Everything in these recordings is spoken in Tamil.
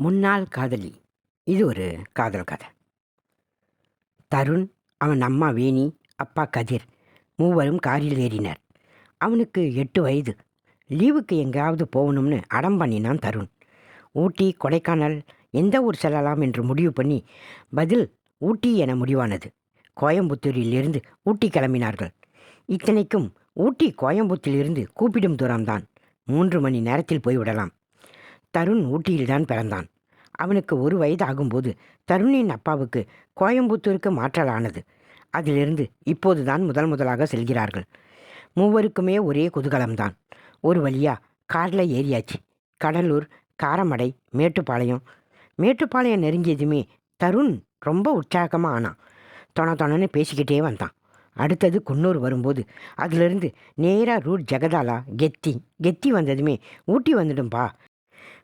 முன்னாள் காதலி. இது ஒரு காதல் கதை. தருண் அவன் அம்மா வேணி அப்பா கதிர் மூவரும் காரில் ஏறினர். அவனுக்கு எட்டு வயது. லீவுக்கு எங்கேயாவது போகணும்னு அடம் பண்ணினான் தருண். ஊட்டி கொடைக்கானல் எந்த ஊர் செல்லலாம் என்று முடிவு பண்ணி பதில் ஊட்டி என முடிவானது. கோயம்புத்தூரிலிருந்து ஊட்டி கிளம்பினார்கள். இத்தனைக்கும் ஊட்டி கோயம்புத்தூரிலிருந்து கூப்பிடும் தூரம்தான். மூன்று மணி நேரத்தில் போய்விடலாம். தருண் ஊட்டியில்தான் பிறந்தான். அவனுக்கு ஒரு வயது ஆகும்போது தருணின் அப்பாவுக்கு கோயம்புத்தூருக்கு மாற்றலானது. அதிலிருந்து இப்போதுதான் முதல் முதலாக செல்கிறார்கள். மூவருக்குமே ஒரே குதூகலம்தான். ஒரு வழியா காரில் ஏறியாச்சு. கடலூர் காரமடை மேட்டுப்பாளையம். மேட்டுப்பாளையம் நெருங்கியதுமே தருண் ரொம்ப உற்சாகமாக ஆனான். தொண தொணன்னு பேசிக்கிட்டே வந்தான். அடுத்தது குன்னூர் வரும்போது அதிலிருந்து நேராக ரூட் ஜெகதாலா கெத்தி கெத்தி வந்ததுமே ஊட்டி வந்துடும்பா.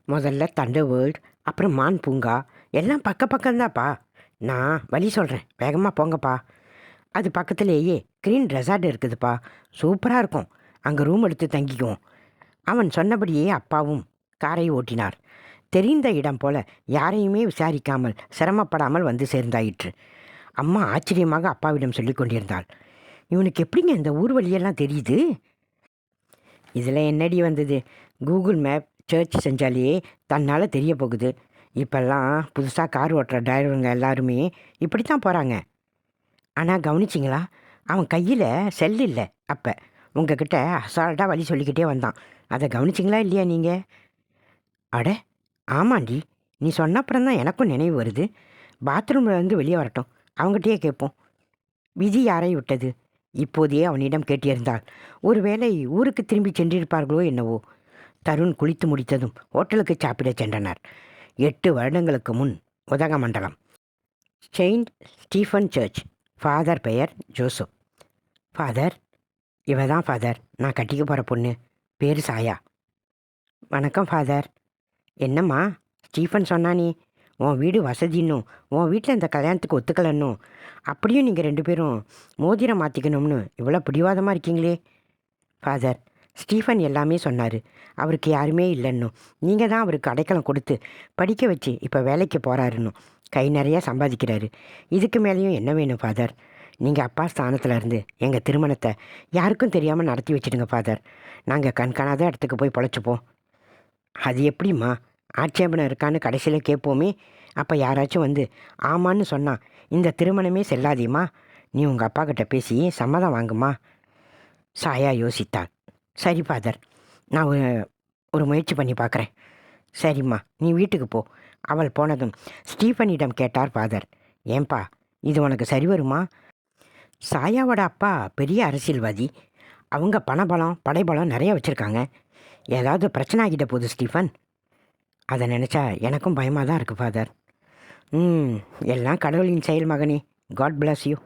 முதல்ல தண்டவேர்டு அப்புறம் மான் பூங்கா எல்லாம் பக்க பக்கம்தான்ப்பா. நான் வழி சொல்கிறேன் வேகமாக போங்கப்பா. அது பக்கத்துலேயே க்ரீன் ரெசார்ட் இருக்குதுப்பா. சூப்பராக இருக்கும். அங்கே ரூம் எடுத்து தங்கிக்குவோம். அவன் சொன்னபடியே அப்பாவும் காரை ஓட்டினார். தெரிந்த இடம் போல யாரையுமே விசாரிக்காமல் சிரமப்படாமல் வந்து சேர்ந்தாயிற்று. அம்மா ஆச்சரியமாக அப்பாவிடம் சொல்லி கொண்டிருந்தாள். இவனுக்கு எப்படிங்க இந்த ஊர் வழியெல்லாம் தெரியுது? இதில் என்னடி வந்தது? கூகுள் மேப் சர்ச் செஞ்சாலே தன்னால் தெரிய போகுது இப்போல்லாம் புதுசாக கார் ஓட்டுற டிரைவருங்க எல்லாருமே இப்படி தான் போகிறாங்க ஆனால் கவனிச்சிங்களா? அவன் கையில் செல் இல்லை அப்போ. உங்ககிட்ட அசால்ட்டாக வழி சொல்லிக்கிட்டே வந்தான். அதை கவனிச்சிங்களா இல்லையா நீங்கள் அட ஆமாண்டி. நீ சொன்ன அப்புறம் தான் எனக்கும் நினைவு வருது. பாத்ரூமில் வந்து வெளியே வரட்டும். அவங்ககிட்டயே கேட்போம். விதி யாரை விட்டது? இப்போதையே அவனிடம் கேட்டிருந்தாள். ஒருவேளை ஊருக்கு திரும்பி சென்றிருப்பார்களோ என்னவோ? தருண் குளித்து முடித்ததும் ஹோட்டலுக்கு சாப்பிடச் சென்றனர். எட்டு வருடங்களுக்கு முன் Udhagamandalam. Saint Stephen church. Father பெயர் ஜோசப். ஃபாதர் இவ தான் ஃபாதர். நான் கட்டிக்க போகிற பொண்ணு. பேர் சாயா. வணக்கம் ஃபாதர். என்னம்மா? ஸ்டீஃபன் சொன்னானே உன் வீடு வசதின்னும் உன் வீட்டில் இந்த கல்யாணத்துக்கு ஒத்துக்கலன்னும் அப்படியும் நீங்கள் ரெண்டு பேரும் மோதிரம் மாற்றிக்கணும்னு இவ்வளோ பிடிவாதமாக இருக்கீங்களே. ஃபாதர் ஸ்டீஃபன் எல்லாமே சொன்னார். அவருக்கு யாருமே இல்லைன்னும். நீங்கள் தான் அவருக்கு அடைக்கலம் கொடுத்து படிக்க வச்சு இப்போ வேலைக்கு போகிறாருன்னும் கை நிறையா சம்பாதிக்கிறாரு. இதுக்கு மேலேயும் என்ன வேணும் ஃபாதர்? நீங்கள் அப்பா ஸ்தானத்தில் இருந்து எங்கள் திருமணத்தை யாருக்கும் தெரியாமல் நடத்தி வச்சிடுங்க ஃபாதர். நாங்கள் கண்காணாத இடத்துக்கு போய் பொழைச்சிப்போம். அது எப்படிம்மா? ஆட்சேபனம் இருக்கான்னு கடைசியில் கேட்போமே. அப்போ யாராச்சும் வந்து ஆமான்னு சொன்னால் இந்த திருமணமே செல்லாதீம்மா? நீ உங்கள் அப்பா கிட்ட பேசி சம்மதம் வாங்குமா? சாயா யோசித்தாள். சரி ஃபாதர் நான் ஒரு முயற்சி பண்ணி பார்க்குறேன் சரிம்மா நீ வீட்டுக்கு போ. அவள் போனதும் ஸ்டீஃபனிடம் கேட்டார் ஃபாதர் ஏன்பா இது உனக்கு சரி வருமா? சாயாவோட அப்பா பெரிய அரசியல்வாதி. அவங்க பணபலம் படைபலம் நிறைய வச்சுருக்காங்க. ஏதாவது பிரச்சனை ஆகிட்ட போகுது ஸ்டீஃபன். அதை நினச்சா எனக்கும் பயமாக தான் இருக்குது ஃபாதர் ம் எல்லாம் கடவுளின் செயல் மகனே. காட் பிளஸ் யூ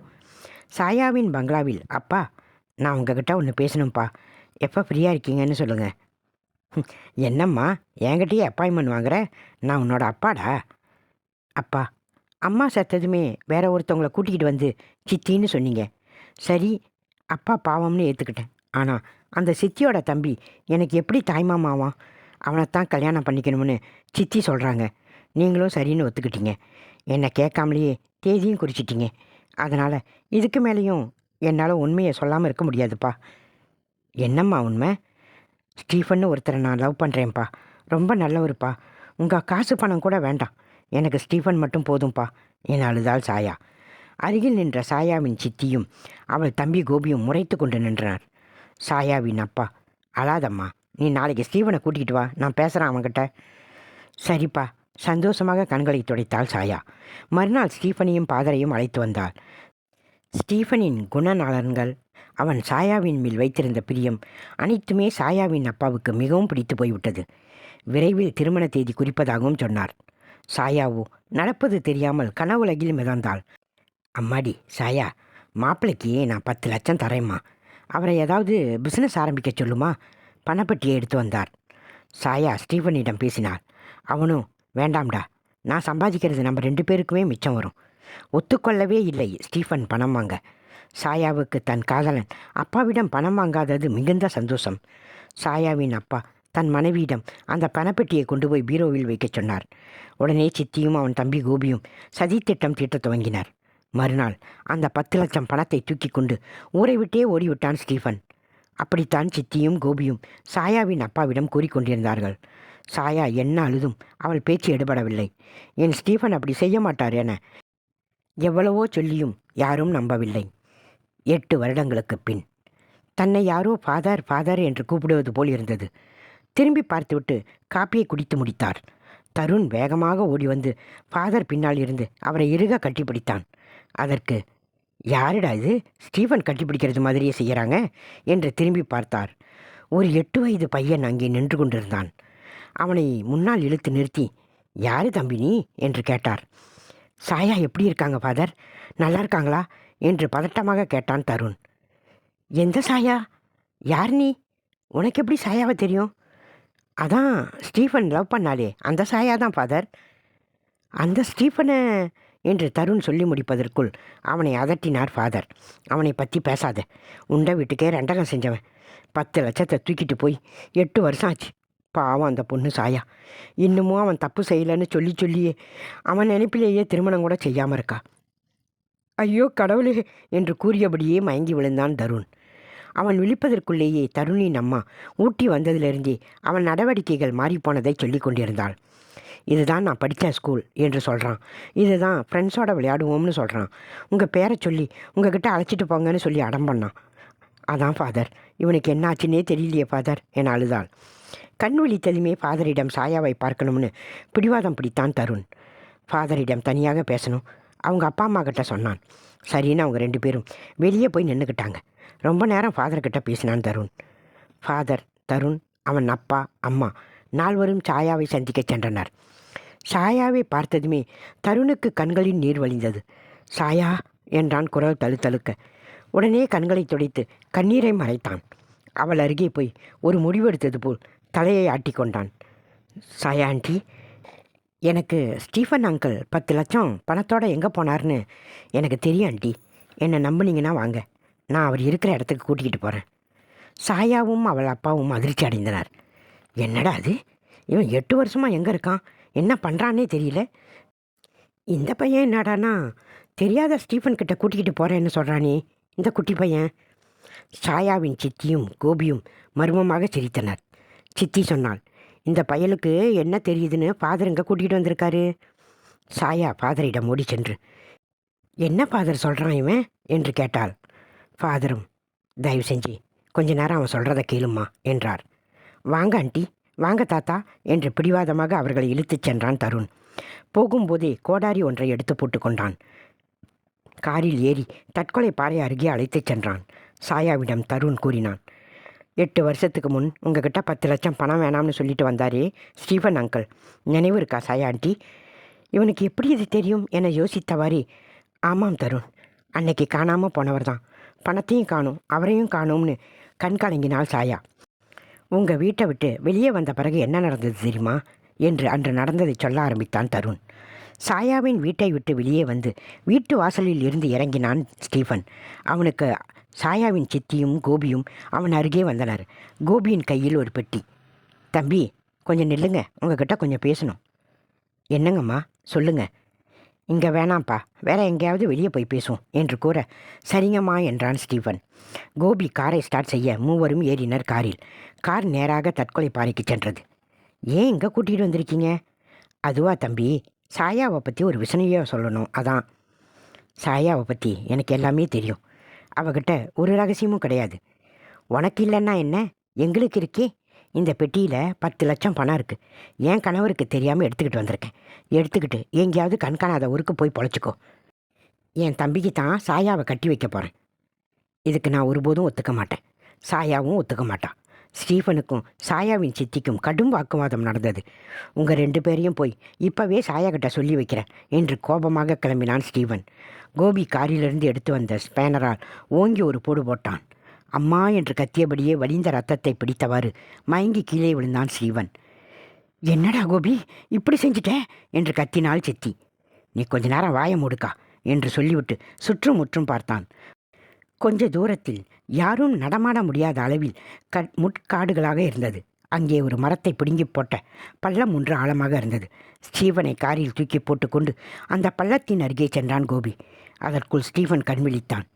சாயாவின் பங்களாவில் அப்பா நான் உங்ககிட்ட ஒன்று பேசணும்ப்பா எப்போ ஃப்ரீயாக இருக்கீங்கன்னு சொல்லுங்கள் என்னம்மா என்கிட்டயே அப்பாயின்மெண்ட் வாங்குற? நான் உன்னோட அப்பாடா? அப்பா அம்மா செத்ததுமே வேற ஒருத்தவங்களை கூட்டிக்கிட்டு வந்து சித்தின்னு சொன்னீங்க. சரி அப்பா பாவம்னு ஏற்றுக்கிட்டேன் ஆனால் அந்த சித்தியோட தம்பி எனக்கு எப்படி தாய்மாமாவான் அவனைத்தான் கல்யாணம் பண்ணிக்கணும்னு சித்தி சொல்கிறாங்க நீங்களும் சரின்னு ஒத்துக்கிட்டீங்க. என்னை கேட்காமலேயே தேதியும் குறிச்சிட்டிங்க. அதனால் இதுக்கு மேலேயும் என்னால் உண்மையை சொல்லாமல் இருக்க முடியாதுப்பா. என்னம்மா உண்மை? ஸ்டீஃபன் ஒருத்தரை நான் லவ் பண்ணுறேன்ப்பா ரொம்ப நல்லவருப்பா. உங்கள் காசு பணம் கூட வேண்டாம். எனக்கு ஸ்டீஃபன் மட்டும் போதும்ப்பா என் அழுதாள் சாயா. அருகில் நின்ற சாயாவின் சித்தியும் அவள் தம்பி கோபியும் முறைத்து கொண்டு நின்றனர் சாயாவின் அப்பா அழாதம்மா. நீ நாளைக்கு ஸ்டீவனை கூட்டிகிட்டு வா. நான் பேசுகிறேன் அவன்கிட்ட. சரிப்பா. சந்தோஷமாக கண்களை துடைத்தாள் சாயா. மறுநாள் ஸ்டீஃபனையும் பாதரையும் அழைத்து வந்தாள். ஸ்டீஃபனின் குணநலன்கள் அவன் சாயாவின் மேல் வைத்திருந்த பிரியம் அனைத்துமே சாயாவின் அப்பாவுக்கு மிகவும் பிடித்து போய்விட்டது. விரைவில் திருமண தேதி குறிப்பதாகவும் சொன்னார். சாயாவோ நடப்பது தெரியாமல் கனவுலகில் மிதந்தாள். அம்மாடி சாயா மாப்பிள்ளைக்கு நான் பத்து லட்சம் தரேம்மா. அவரை ஏதாவது பிஸ்னஸ் ஆரம்பிக்க சொல்லுமா? பணப்பட்டியை எடுத்து வந்தார். சாயா ஸ்டீஃபனிடம் பேசினாள். அவனும் வேண்டாம்டா. நான் சம்பாதிக்கிறது நம்ம ரெண்டு பேருக்குமே மிச்சம் வரும். ஒத்துக்கொள்ளவே இல்லை ஸ்டீஃபன் பணம் வாங்க. சாயாவுக்கு தன் காதலன். அப்பாவிடம் பணம் வாங்காதது மிகுந்த சந்தோஷம். சாயாவின் அப்பா தன் மனைவியிடம் அந்த பணப்பெட்டியை கொண்டு போய் பீரோவில் வைக்கச் சொன்னார். உடனே சித்தியும் அவன் தம்பி கோபியும் சதித்திட்டம் தீட்டத் துவங்கினார். மறுநாள் அந்த பத்து லட்சம் பணத்தை தூக்கி கொண்டு ஊரை விட்டே ஓடிவிட்டான் ஸ்டீஃபன். அப்படித்தான் சித்தியும் கோபியும் சாயாவின் அப்பாவிடம் கூறிக்கொண்டிருந்தார்கள் சாயா என்ன அழுதும் அவள் பேச்சு எடுபடவில்லை. என் ஸ்டீஃபன் அப்படி செய்ய மாட்டார் என எவ்வளவோ சொல்லியும் யாரும் நம்பவில்லை. எட்டு வருடங்களுக்குப் பின். தன்னை யாரோ ஃபாதர் ஃபாதர் என்று கூப்பிடுவது போல் இருந்தது. திரும்பி பார்த்துவிட்டு காப்பியை குடித்து முடித்தார். தருண் வேகமாக ஓடி வந்து ஃபாதர் பின்னால் இருந்து அவரை இறுக கட்டிப்பிடித்தான். அதற்கு யாருடா இது? ஸ்டீஃபன் கட்டிப்பிடிக்கிறது மாதிரியே செய்கிறாங்க என்று திரும்பி பார்த்தார். ஒரு எட்டு வயது பையன் அங்கே நின்று கொண்டிருந்தான். அவனை முன்னால் இழுத்து நிறுத்தி யாரு தம்பி நீ? என்று கேட்டார். சாயா எப்படி இருக்காங்க ஃபாதர்? நல்லா இருக்காங்களா? என்று பதட்டமாக கேட்டான் தருண். எந்த சாயா? யார் நீ? உனக்கு எப்படி சாயாவை தெரியும்? அதான் ஸ்டீஃபன் லவ் பண்ணாலே அந்த சாயா தான் ஃபாதர். அந்த ஸ்டீஃபனை? என்று தருண் சொல்லி முடிப்பதற்குள் அவனை அதட்டினார் ஃபாதர். அவனை பற்றி பேசாத. உண்ட வீட்டுக்கே ரெண்டகம் செஞ்சவன். பத்து லட்சத்தை தூக்கிட்டு போய் எட்டு வருஷம் ஆச்சு. பாவம் அந்த பொண்ணு சாயா. இன்னமும் அவன் தப்பு செய்யலைன்னு சொல்லி சொல்லியே அவன் நினைப்பிலேயே திருமணம் கூட செய்யாமல் இருக்கா. ஐயோ கடவுளே என்று கூறியபடியே மயங்கி விழுந்தான் தருண். அவன் விழிப்பதற்குள்ளேயே தருணின் அம்மா ஊட்டி வந்ததிலிருந்தே அவன் நடவடிக்கைகள் மாறிப்போனதை சொல்லி கொண்டிருந்தாள். இதுதான் நான் படித்த ஸ்கூல் என்று சொல்கிறான் இதுதான் ஃப்ரெண்ட்ஸோட விளையாடுவோம்னு சொல்கிறான் உங்கள் பேரை சொல்லி உங்ககிட்ட அழைச்சிட்டு போங்கன்னு சொல்லி அடம் பண்ணான் அதான் ஃபாதர் இவனுக்கு என்ன ஆச்சுன்னே தெரியலையே ஃபாதர் என அழுதாள். கண் விழித்ததுமே ஃபாதரிடம் சாயாவை பார்க்கணும்னு பிடிவாதம் பிடித்தான் தருண். ஃபாதரிடம் தனியாக பேசணும். அவங்க அப்பா அம்மா கிட்ட சொன்னான். சரின்னு அவங்க ரெண்டு பேரும் வெளியே போய் நின்றுக்கிட்டாங்க ரொம்ப நேரம் ஃபாதர்கிட்ட பேசினான் தருண். ஃபாதர் தருண் அவன் அப்பா அம்மா நால்வரும் சாயாவை சந்திக்கச் சென்றனர். சாயாவை பார்த்ததுமே தருணுக்கு கண்களின் நீர் வழிந்தது. சாயா என்றான் குரல் தழுத்தழுக்க. உடனே கண்களை துடைத்து கண்ணீரை மறைத்தான். அவள் அருகே போய் ஒரு முடிவெடுத்தது போல் தலையை ஆட்டிக்கொண்டான். சாயா ஆண்டி எனக்கு ஸ்டீஃபன் அங்கிள் பத்து லட்சம் பணத்தோடு எங்கே போனார்னு எனக்கு தெரியும் ஆண்டி. என்னை நம்புனீங்கன்னா வாங்க. நான் அவர் இருக்கிற இடத்துக்கு கூட்டிகிட்டு போகிறேன் சாயாவும் அவள் அப்பாவும் அதிர்ச்சி அடைந்தனர். என்னடா அது? இவன் எட்டு வருஷமாக எங்கே இருக்கான்? என்ன பண்ணுறான்னே தெரியல. இந்த பையன் என்னடானா தெரியாத ஸ்டீஃபன் கிட்ட கூட்டிக்கிட்டு போகிறேன்னு சொல்கிறானே இந்த குட்டி பையன். சாயாவின் சித்தியும் கோபியும் மர்மமாக சிரித்தனர். சித்தி சொன்னாள் இந்த பயலுக்கு என்ன தெரியுதுன்னு ஃபாதர் இங்கே கூட்டிகிட்டு வந்திருக்காரு. சாயா ஃபாதரிடம் ஓடி சென்று. என்ன ஃபாதர் சொல்கிறான் இவன்? என்று கேட்டாள். ஃபாதரும் தயவு செஞ்சு கொஞ்ச நேரம் அவன் சொல்கிறத கேளுமா என்றார். வாங்க ஆண்டி வாங்க தாத்தா என்று பிடிவாதமாக அவர்களை இழுத்துச் சென்றான் தருண். போகும்போதே கோடாரி ஒன்றை எடுத்து போட்டுக்கொண்டான் காரில் ஏறி தற்கொலை பாறை அருகே அழைத்துச் சென்றான். சாயாவிடம் தருண் கூறினான். எட்டு வருஷத்துக்கு முன் உங்ககிட்ட பத்து லட்சம் பணம் வேணாம்னு சொல்லிட்டு வந்தாரே ஸ்டீஃபன் அங்கிள். நினைவு இருக்கா சாயா ஆண்டி? இவனுக்கு எப்படி இது தெரியும் என யோசித்தவாறே ஆமாம் தருண். அன்னைக்கு காணாமல் போனவர் தான். பணத்தையும் காணும் அவரையும் காணும்னு கண் கலங்கினாள் சாயா. உங்கள் வீட்டை விட்டு வெளியே வந்த பிறகு என்ன நடந்தது தெரியுமா? என்று அன்று நடந்ததை சொல்ல ஆரம்பித்தான் தருண். சாயாவின் வீட்டை விட்டு வெளியே வந்து வீட்டு வாசலில் இருந்து இறங்கினான் ஸ்டீஃபன். அவனுக்கு சாயாவின் சித்தியும் கோபியும் அவன் அருகே வந்தனர். கோபியின் கையில் ஒரு பெட்டி. தம்பி கொஞ்சம் நில்லுங்க. உங்ககிட்ட கொஞ்சம் பேசணும். என்னங்கம்மா? சொல்லுங்க. இங்கே வேணாம்ப்பா. வேற எங்கேயாவது வெளியே போய் பேசுவோம் என்று கூற சரிங்கம்மா என்றான் ஸ்டீஃபன் கோபி காரை ஸ்டார்ட் செய்ய மூவரும் ஏறினர் காரில். கார் நேராக தற்கொலை பாறைக்கு சென்றது. ஏன் இங்கே கூட்டிகிட்டு வந்திருக்கீங்க? அதுவா தம்பி சாயாவை பற்றி ஒரு விசனையாக சொல்லணும் அதான். சாயாவை பற்றி எனக்கு எல்லாமே தெரியும். அவகிட்ட ஒரு ரகசியமும் கிடையாது. உனக்கு இல்லைன்னா என்ன? எங்களுக்கு இருக்கே. இந்த பெட்டியில் பத்து லட்சம் பணம் இருக்குது என் கணவருக்கு தெரியாமல் எடுத்துக்கிட்டு வந்திருக்கேன். எடுத்துக்கிட்டு எங்கேயாவது கண்காணாத ஊருக்கு போய் பொழைச்சிக்கோ. என் தம்பிக்கு தான் சாயாவை கட்டி வைக்க போகிறேன் இதுக்கு நான் ஒருபோதும் ஒத்துக்க மாட்டேன். சாயாவும் ஒத்துக்க மாட்டான். ஸ்டீஃபனுக்கும் சாயாவின் சித்திக்கும் கடும் வாக்குவாதம் நடந்தது. உங்கள் ரெண்டு பேரையும் போய் இப்போவே சாயா கிட்ட சொல்லி வைக்கிறேன் என்று கோபமாக கிளம்பினான் ஸ்டீவன் கோபி காரிலிருந்து எடுத்து வந்த ஸ்பேனரால் ஓங்கி ஒரு போடு போட்டான். அம்மா என்று கத்தியபடியே வலிந்த ரத்தத்தை பிடித்தவாறு மயங்கி கீழே விழுந்தான் ஸ்ரீவன் என்னடா கோபி இப்படி செஞ்சிட்டேன் என்று கத்தினாள் சித்தி. நீ கொஞ்ச நேரம் வாய மூடுக்கா என்று சொல்லிவிட்டு சுற்றும் முற்றும் பார்த்தான். கொஞ்ச தூரத்தில் யாரும் நடமாட முடியாத அளவில் க முட்காடுகளாக இருந்தது. அங்கே ஒரு மரத்தை பிடுங்கி போட்ட பள்ளம் ஒன்று ஆழமாக இருந்தது. ஸ்டீவனை காரில் தூக்கி போட்டுக்கொண்டு அந்த பள்ளத்தின் அருகே சென்றான் கோபி. அதற்குள் ஸ்டீவன் கண்விழித்தான்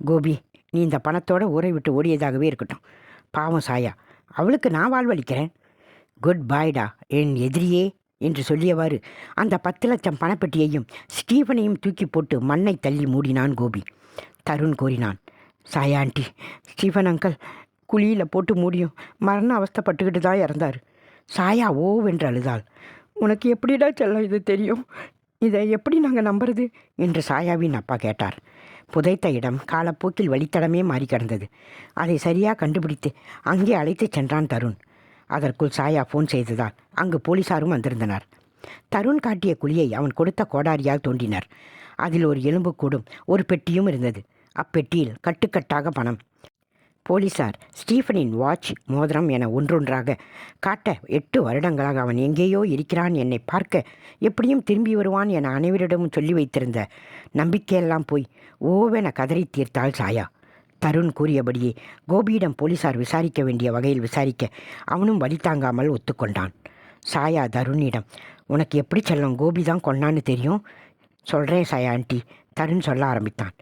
கோபி நீ இந்த பணத்தோட ஊரை விட்டு ஓடியதாகவே இருக்கட்டும். பாவம் சாயா அவளுக்கு நான் வாழ்வளிக்கிறேன். குட் பாய்டா என் எதிரியே என்று சொல்லியவாறு அந்த பத்து லட்சம் பணப்பெட்டியையும் ஸ்டீவனையும் தூக்கி போட்டு மண்ணை தள்ளி மூடினான் கோபி. தருண் கூறினான் சாயா ஆண்டி ஸ்டீஃபன் அங்கிள் குழியில் போட்டு மூடியும் மரண அவஸ்தைப்பட்டுக்கிட்டு தான் இறந்தார். சாயா ஓவென்று அழுதாள். உனக்கு எப்படிடா செல்லம் இது தெரியும்? இதை எப்படி நாங்கள் நம்புறது? என்று சாயாவின் அப்பா கேட்டார். புதைத்த இடம் காலப்போக்கில் வழித்தடமே மாறி கிடந்தது. அதை சரியாக கண்டுபிடித்து அங்கே அழைத்துச் சென்றான் தருண். அதற்குள் சாயா ஃபோன் செய்ததால் அங்கு போலீசாரும் வந்திருந்தனர். தருண் காட்டிய குழியை அவன் கொடுத்த கோடாரியால் தோண்டினர். அதில் ஒரு எலும்புக்கூடும் ஒரு பெட்டியும் இருந்தது. அப்பெட்டியில் கட்டுக்கட்டாக பணம். போலீசார் ஸ்டீஃபனின் வாட்ச் மோதிரம் என ஒன்றொன்றாக காட்ட எட்டு வருடங்களாக அவன் எங்கேயோ இருக்கிறான் என்னை பார்க்க எப்படியும் திரும்பி வருவான் என அனைவரிடமும் சொல்லி வைத்திருந்த நம்பிக்கையெல்லாம் போய் ஓவென கதறி தீர்த்தாள் சாயா. தருண் கூறியபடியே கோபியிடம் போலீசார் விசாரிக்க வேண்டிய வகையில் விசாரிக்க அவனும் வழி தாங்காமல் ஒத்துக்கொண்டான். சாயா தருணிடம் உனக்கு எப்படி செல்லும்? கோபி தான் கொண்டான்னு தெரியும்? சொல்கிறேன் சாயா ஆண்டி தருண் சொல்ல ஆரம்பித்தான்.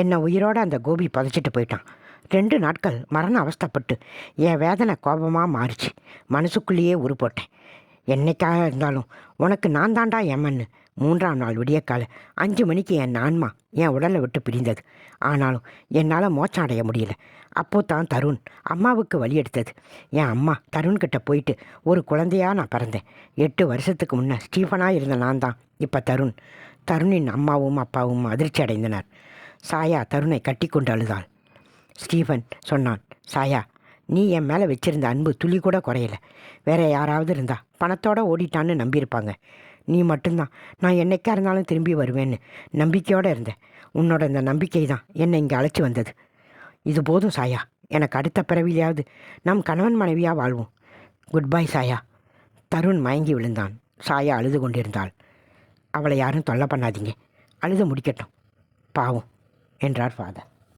என்னை உயிரோட அந்த கோபி புதைச்சிட்டு போயிட்டான். ரெண்டு நாட்கள் மரண அவஸ்தைப்பட்டு என் வேதனை கோபமாக மாறிச்சு. மனசுக்குள்ளேயே உரு போட்டேன். என்னைக்காக இருந்தாலும் உனக்கு நான் தாண்டா எமன்னு மூன்றாம் நாள் விடியக்கால அஞ்சு மணிக்கு என் ஆன்மா என் உடலை விட்டு பிரிந்தது. ஆனாலும் என்னால் மோச்சம் அடைய முடியல. அப்போ தான் தருண் அம்மாவுக்கு வழி எடுத்தது. என் அம்மா தருண்கிட்ட போயிட்டு ஒரு குழந்தையாக நான் பிறந்தேன். எட்டு வருஷத்துக்கு முன்னே ஸ்டீஃபனாக இருந்த நான் தான். இப்போ தருண். தருணின் அம்மாவும் அப்பாவும் அதிர்ச்சி அடைந்தனர். சாயா தருணை கட்டி கொண்டு அழுதாள் ஸ்டீஃபன் சொன்னான் சாயா நீ என் மேலே வச்சிருந்த அன்பு துளி கூட குறையல. வேற யாராவது இருந்தா பணத்தோடு ஓடிட்டான்னு நம்பியிருப்பாங்க. நீ மட்டும்தான். நான் என்னைக்கா இருந்தாலும் திரும்பி வருவேன்னு நம்பிக்கையோடு இருந்தேன். உன்னோட இந்த நம்பிக்கை தான் என்னை இங்கே அழைச்சி வந்தது. இது போதும் சாயா. எனக்கு அடுத்த பிறவிலையாவது நம் கணவன் மனைவியாக வாழ்வோம். குட் பை சாயா. தருண் மயங்கி விழுந்தான். சாயா அழுது கொண்டிருந்தாள். அவளை யாரும் தொல்லை பண்ணாதீங்க. அழுது முடிக்கட்டும். பாவம். என்றார் ஃபாதர்